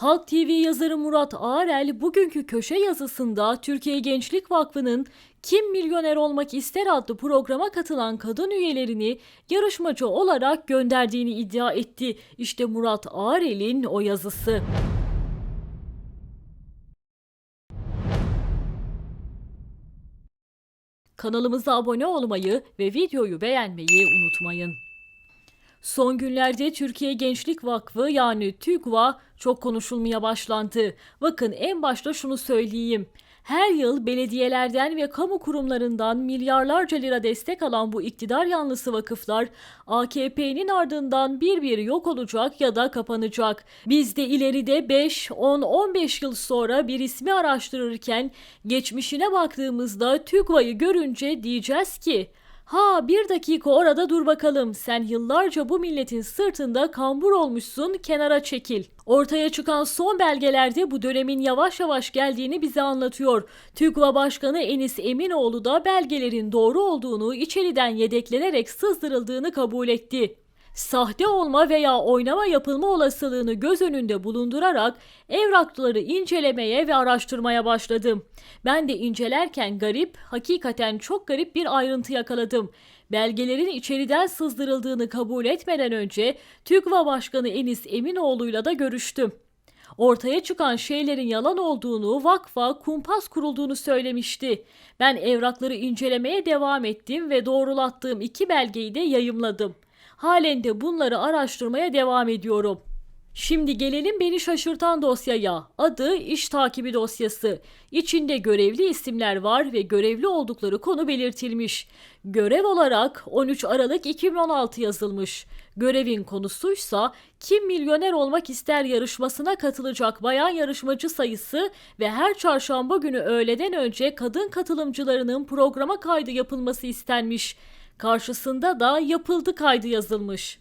Halk TV yazarı Murat Ağarel bugünkü köşe yazısında Türkiye Gençlik Vakfı'nın Kim Milyoner Olmak İster adlı programa katılan kadın üyelerini yarışmacı olarak gönderdiğini iddia etti. İşte Murat Ağarel'in o yazısı. Kanalımıza abone olmayı ve videoyu beğenmeyi unutmayın. Son günlerde Türkiye Gençlik Vakfı yani TÜGVA çok konuşulmaya başlandı. Bakın en başta şunu söyleyeyim. Her yıl belediyelerden ve kamu kurumlarından milyarlarca lira destek alan bu iktidar yanlısı vakıflar AKP'nin ardından bir bir yok olacak ya da kapanacak. Biz de ileride 5, 10, 15 yıl sonra bir ismi araştırırken geçmişine baktığımızda TÜGVA'yı görünce diyeceğiz ki Ha bir dakika orada dur bakalım. Sen yıllarca bu milletin sırtında kambur olmuşsun kenara çekil. Ortaya çıkan son belgelerde bu dönemin yavaş yavaş geldiğini bize anlatıyor. TÜGVA Başkanı Enis Eminoğlu da belgelerin doğru olduğunu içeriden yedeklenerek sızdırıldığını kabul etti. Sahte olma veya oynama yapılma olasılığını göz önünde bulundurarak evrakları incelemeye ve araştırmaya başladım. Ben de incelerken garip, hakikaten çok garip bir ayrıntı yakaladım. Belgelerin içeriden sızdırıldığını kabul etmeden önce TÜGVA Başkanı Enis Eminoğlu'yla da görüştüm. Ortaya çıkan şeylerin yalan olduğunu, vakfa kumpas kurulduğunu söylemişti. Ben evrakları incelemeye devam ettim ve doğrulattığım iki belgeyi de yayımladım. Halen de bunları araştırmaya devam ediyorum. Şimdi gelelim beni şaşırtan dosyaya. Adı iş takibi dosyası. İçinde görevli isimler var ve görevli oldukları konu belirtilmiş. Görev olarak 13 Aralık 2016 yazılmış. Görevin konusuysa kim milyoner olmak ister yarışmasına katılacak bayan yarışmacı sayısı ve her çarşamba günü öğleden önce kadın katılımcılarının programa kaydı yapılması istenmiş. Karşısında da yapıldı kaydı yazılmış.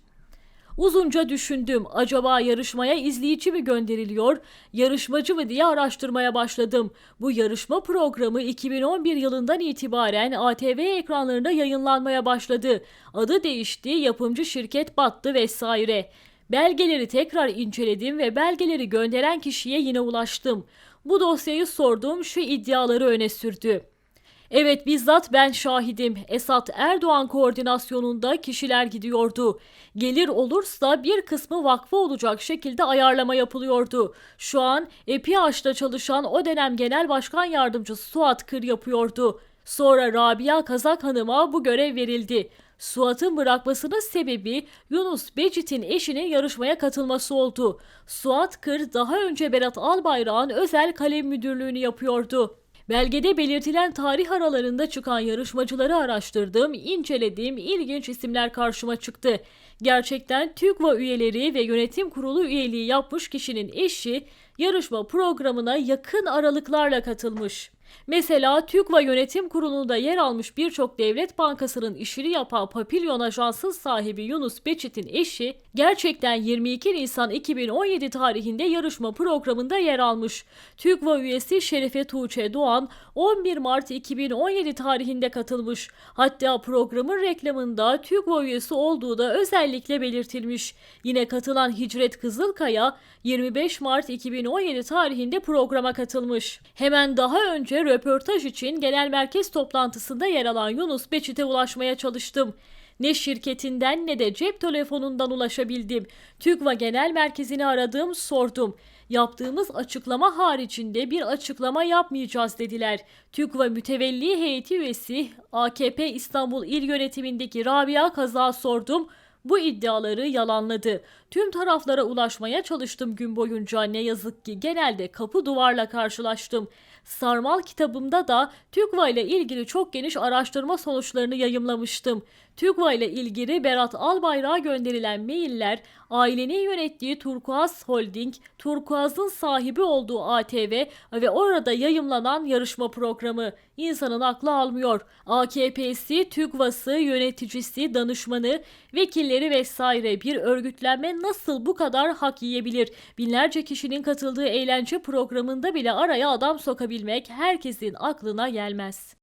Uzunca düşündüm. Acaba yarışmaya izleyici mi gönderiliyor, yarışmacı mı diye araştırmaya başladım. Bu yarışma programı 2011 yılından itibaren ATV ekranlarında yayınlanmaya başladı. Adı değişti, yapımcı şirket battı vesaire. Belgeleri tekrar inceledim ve belgeleri gönderen kişiye yine ulaştım. Bu dosyayı sordum, şu iddiaları öne sürdü. Evet bizzat ben şahidim. Esat Erdoğan koordinasyonunda kişiler gidiyordu. Gelir olursa bir kısmı vakfı olacak şekilde ayarlama yapılıyordu. Şu an EPİAŞ'ta çalışan o dönem Genel Başkan Yardımcısı Suat Kır yapıyordu. Sonra Rabia Kazak Hanım'a bu görev verildi. Suat'ın bırakmasının sebebi Yunus Becit'in eşinin yarışmaya katılması oldu. Suat Kır daha önce Berat Albayrak'ın özel kalem müdürlüğünü yapıyordu. Belgede belirtilen tarih aralarında çıkan yarışmacıları araştırdım, inceledim, ilginç isimler karşıma çıktı. Gerçekten TÜGVA üyeleri ve yönetim kurulu üyeliği yapmış kişinin eşi yarışma programına yakın aralıklarla katılmış. Mesela TÜGVA Yönetim Kurulu'nda yer almış birçok devlet bankasının işini yapan Papilyon Ajansı'nın sahibi Yunus Beçit'in eşi gerçekten 22 Nisan 2017 tarihinde yarışma programında yer almış. TÜGVA üyesi Şerife Tuğçe Doğan 11 Mart 2017 tarihinde katılmış. Hatta programın reklamında TÜGVA üyesi olduğu da özellikle belirtilmiş. Yine katılan Hicret Kızılkaya 25 Mart 2017 tarihinde programa katılmış. Hemen daha önce röportaj için genel merkez toplantısında yer alan Yunus Beçit'e ulaşmaya çalıştım. Ne şirketinden ne de cep telefonundan ulaşabildim. TÜGVA Genel Merkezi'ni aradım, sordum. Yaptığımız açıklama haricinde bir açıklama yapmayacağız dediler. TÜGVA Mütevelli Heyeti üyesi AKP İstanbul İl Yönetimindeki Rabia Kaza sordum. Bu iddiaları yalanladı. Tüm taraflara ulaşmaya çalıştım gün boyunca ne yazık ki genelde kapı duvarla karşılaştım. Sarmal kitabımda da TÜGVA ile ilgili çok geniş araştırma sonuçlarını yayımlamıştım. TÜGVA ile ilgili Berat Albayrak'a gönderilen mailler, ailenin yönettiği Turkuaz Holding, Turkuaz'ın sahibi olduğu ATV ve orada yayımlanan yarışma programı. İnsanın aklı almıyor. AKP'si, TÜGVA'sı, yöneticisi, danışmanı, vekilleri vesaire bir örgütlenme nasıl bu kadar hak yiyebilir? Binlerce kişinin katıldığı eğlence programında bile araya adam sokabilmek herkesin aklına gelmez.